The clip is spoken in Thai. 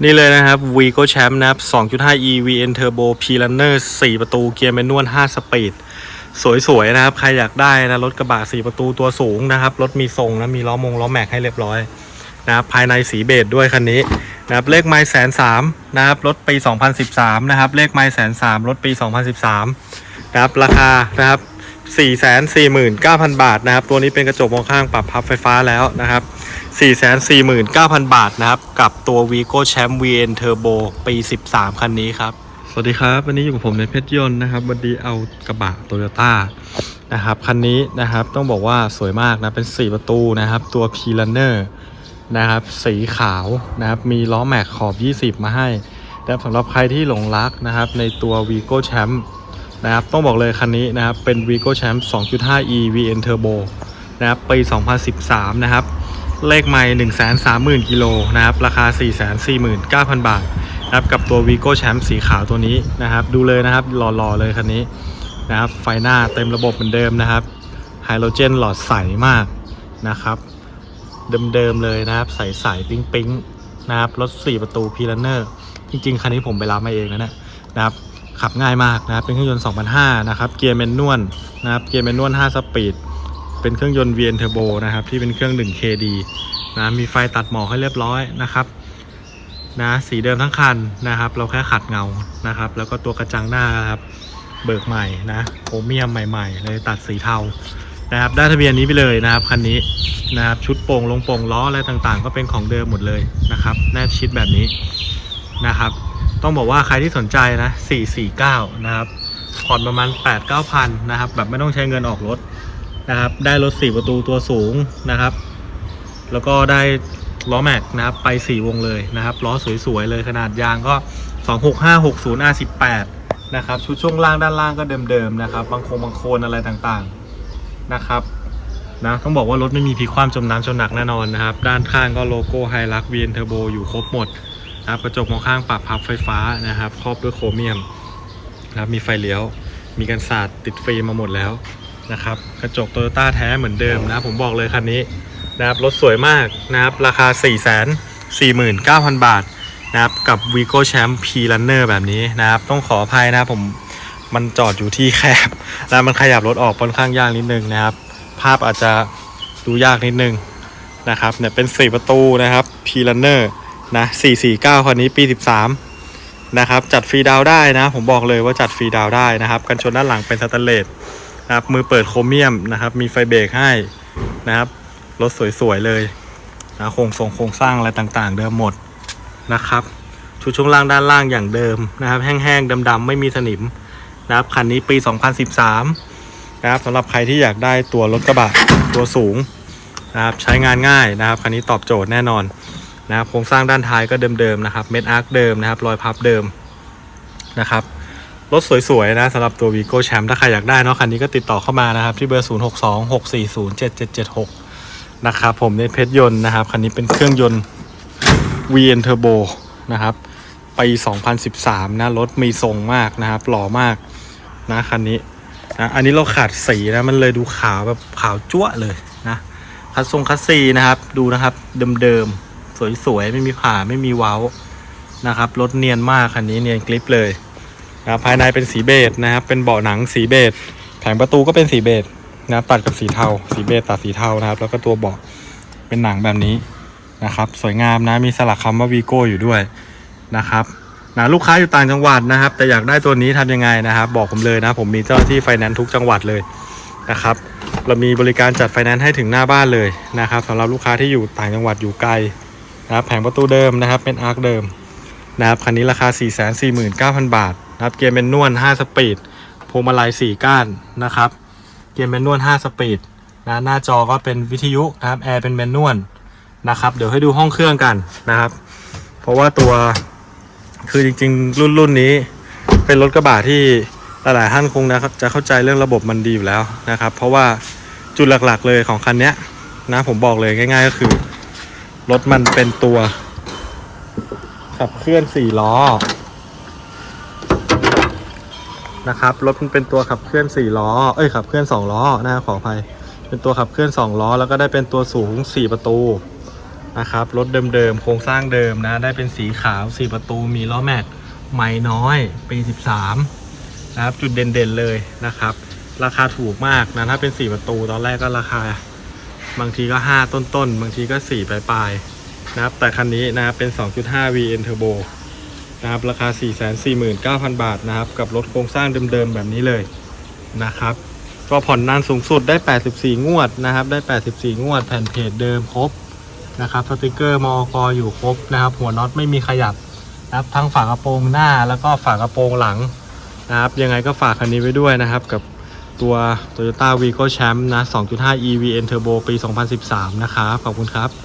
นี่เลยนะครับ Vigo Champ นะครับ 2.5 e VN Turbo P Runner 4 ประตูเกียร์แมนนวล 5 สปีด สวยๆ นะครับ ใครอยากได้นะ รถกระบะ 4 ประตูตัวสูงนะครับ รถมีทรงนะ มีล้อมงล้อแม็กให้เรียบร้อยนะครับ ภายในสีเบจด้วยคันนี้นะครับ เลขไมล์แสนสามนะครับ รถปี 2013 นะครับ เลขไมล์แสนสามรถปี 2013 นะครับ ราคานะครับ 449,000 บาทนะครับ ตัวนี้เป็นกระจกมองข้างปรับพับไฟฟ้าแล้วนะครับ 449,000 บาทนะครับ กับตัว Vigo Champ VN Turbo ปี 13 คันนี้ครับ สวัสดีครับ วันนี้อยู่กับผมในเพชรยนต์นะครับวันนี้เอากระบะโตโยต้านะครับ คันนี้นะครับต้องบอกว่าสวยมากนะ เป็น 4 ประตูนะครับ ตัว P Runner นะครับ สีขาวนะครับ มีล้อแม็กขอบ 20 มาให้แต่สำหรับใครที่หลงรักนะครับ ในตัว Vigo Champ นะครับต้องบอกเลยคันนี้นะครับ เป็น Vigo Champ 2.5 e VN Turbo นะครับปี 2013 นะครับ เลขไม่1 3 0 0 0 0กิโลนะครับ ราคา 449,000 บาทนะครับกับตัว Vigo Champ สีขาวตัวนี้นะครับ ดูเลยนะครับหล่อๆเลยคันนี้นะครับ ไฟหน้าเต็มระบบเหมือนเดิมนะครับไฮโดรเจนหลอดใสมากนะครับ เดิมๆเลยนะครับ ใสๆปิ๊งๆนะครับรถ 4 ประตูพีลันเนอร์จริงๆ คันนี้ผมไปรับมาเองนะเนี่ยนะครับขับง่ายมากนะครับเป็นเครื่องยนต์ 2005 นะครับ เกียร์แมนนวลนะครับเกียร์แมนนวล 5 สปีด เป็นเครื่องยนต์ VN Turbo นะครับ ที่เป็นเครื่อง 1KD นะมีไฟตัดหมอกให้เรียบร้อยนะครับนะสีเดิมทั้งคันนะครับ เราแค่ขัดเงานะครับ แล้วก็ตัวกระจังหน้าครับ เบิกใหม่นะโครเมียมใหม่ๆ เลยตัดสีเทานะครับได้ทะเบียนนี้ไปเลยนะครับคันนี้นะครับชุดโป่งลงโป่งล้ออะไรต่างๆ ก็เป็นของเดิมหมดเลยนะครับ แนบชิดแบบนี้นะครับ ต้องบอกว่าใครที่สนใจนะ449นะครับผ่อนประมาณ8-9พันนะครับ แบบไม่ต้องใช้เงินออกรถ นะครับ ได้รถ4ประตูตัวสูงนะครับ แล้วก็ได้ล้อแม็กนะครับ ไป 4 วงเลยนะครับล้อสวยๆเลยขนาดยางก็ 26560 R18 นะครับ ชุดช่วงล่างด้านล่างก็เดิมๆนะครับ บางโครงบางโคนอะไรต่างๆนะครับนะต้องบอกว่ารถไม่มีพลิคว่ำจมน้ำจมหนักแน่นอนนะครับ ด้านข้างก็โลโก้ไฮรัก VN Turbo อยู่ครบหมดนะครับกระจกมองข้างปรับพับไฟฟ้านะครับครอบด้วยโครเมียมนะครับมีไฟเลี้ยว มีกันสาดติดฟิล์มมาหมดแล้ว นะครับกระจกโตโยต้าแท้เหมือนเดิมนะ ผมบอกเลยคันนี้นะครับรถสวยมากนะครับราคา 4 4 9 0 0 0 บาทนะครับกับ Vigo Champ P Runner แบบนี้นะครับ ต้องขออภัยนะครับผมมันจอดอยู่ที่แคบ แล้วมันขยับรถออกค่อนข้างยากนิดนึงนะครับ ภาพอาจจะดูยากนิดนึงนะครับเนี่ยเป็น 4 ประตูนะครับ P Runner นะ449 คันนี้ปี 13 นะครับ จัดฟรีดาวได้นะ ผมบอกเลยว่าจัดฟรีดาวได้นะครับ กันชนด้านหลังเป็นสแตนเลส นะครับมือเปิดโครเมียมนะครับ มีไฟเบรกให้นะครับรถสวยๆเลยนะโครงทรงโครงสร้างอะไรต่างๆ เดิมหมดนะครับชุดช่วงล่างด้านล่างอย่างเดิมนะครับ แห้งๆดำๆไม่มีสนิมนะครับคันนี้ปี 2013 นะครับสำหรับใครที่อยากได้ตัวรถกระบะตัวสูงนะครับใช้งานง่ายนะครับคันนี้ตอบโจทย์แน่นอนนะครับโครงสร้างด้านท้ายก็เดิมๆนะครับเม็ดอาร์คเดิมนะครับรอยพับเดิมนะครับ รถสวยๆนะสำหรับตัว Vigo Champ ถ้าใครอยากได้เนาะคันนี้ก็ติดต่อเข้ามานะครับ ที่เบอร์ 0 6 2 6 4 0 7 7 7 6 นะครับผมในเพชรยนต์นะครับ คันนี้เป็นเครื่องยนต์ VN Turbo นะครับปี 2013 นะ รถมีทรงมากนะครับ หล่อมากนะคันนี้นะอันนี้เราขาดสีนะมันเลยดูขาวแบบขาวจั๊วะเลยนะคัสทรงคัสซีนะครับ ดูนะครับเดิมๆสวยๆ ไม่มีผ่าไม่มีเว้านะครับรถเนียนมากคันนี้เนียนกริปเลย นะภายในเป็นสีเบจนะครับ เป็นเบาะหนังสีเบจแผงประตูก็เป็นสีเบจนะตัดกับสีเทา สีเบจตัดสีเทานะครับ แล้วก็ตัวเบาะเป็นหนังแบบนี้นะครับ สวยงามนะมีสลักคำว่าวีโก้อยู่ด้วยนะครับนะลูกค้าอยู่ต่างจังหวัดนะครับ แต่อยากได้ตัวนี้ทำยังไงนะครับ บอกผมเลยนะผมมีเจ้าหน้าที่ไฟแนนซ์ทุกจังหวัดเลยนะครับ เรามีบริการจัดไฟแนนซ์ให้ถึงหน้าบ้านเลยนะครับสำหรับลูกค้าที่อยู่ต่างจังหวัดอยู่ไกลนะครับแผงประตูเดิมนะครับเป็นอาร์คเดิมนะครับคันนี้ราคา 449,000 บาท นะครับ เกียร์แมนนวล5สปีดพวงมาลัย4ก้านนะครับ เกียร์แมนนวล5สปีดนะหน้าจอก็เป็นวิทยุนะครับแอร์เป็นแมนนวลนะครับเดี๋ยวให้ดูห้องเครื่องกันนะครับ เพราะว่าตัวคือจริงๆ รุ่นรุ่นนี้ เป็นรถกระบะที่หลายๆท่านคงนะครับจะเข้าใจเรื่องระบบมันดีอยู่แล้วนะครับ เพราะว่าจุดหลักๆเลยของคันเนี้ยนะผมบอกเลยง่าย ๆ ก็คือ รถมันเป็นตัวขับเคลื่อนสี่ล้อ นะครับรถมันเป็นตัวขับเคลื่อนสี่ล้อเอ้ยขับเคลื่อนสองล้อนะขออภัยเป็นตัวขับเคลื่อนสองล้อแล้วก็ได้เป็นตัวสูงสี่ประตูนะครับรถเดิมๆโครงสร้างเดิมนะได้เป็นสีขาว 4 ประตูมีล้อแม็กไม่น้อยปี 13นะครับจุดเด่นๆเลยนะครับ ราคาถูกมากนะถ้าเป็น 4 ประตูตอนแรกก็ราคา บางทีก็ 5 ต้นๆ บางทีก็ 4 ปลายๆนะครับแต่คันนี้นะเป็น 2.5 VN Turbo นะครับราคา 449,000 บาทนะครับ กับรถโครงสร้างเดิมๆแบบนี้เลยนะครับ ก็ผ่อนนานสูงสุดได้ 84 งวดนะครับ ได้ 84 งวด แผ่นเพจเดิมครบนะครับสติกเกอร์มอกอยู่ครบนะครับ หัวน็อตไม่มีขยับนะครับทั้งฝากระโปรงหน้าแล้วก็ฝากระโปรงหลังนะครับ ยังไงก็ฝากคันนี้ไว้ด้วยนะครับ กับตัว Toyota Vigo Champ นะ 2.5 EVN Turbo ปี 2013 นะครับ ขอบคุณครับ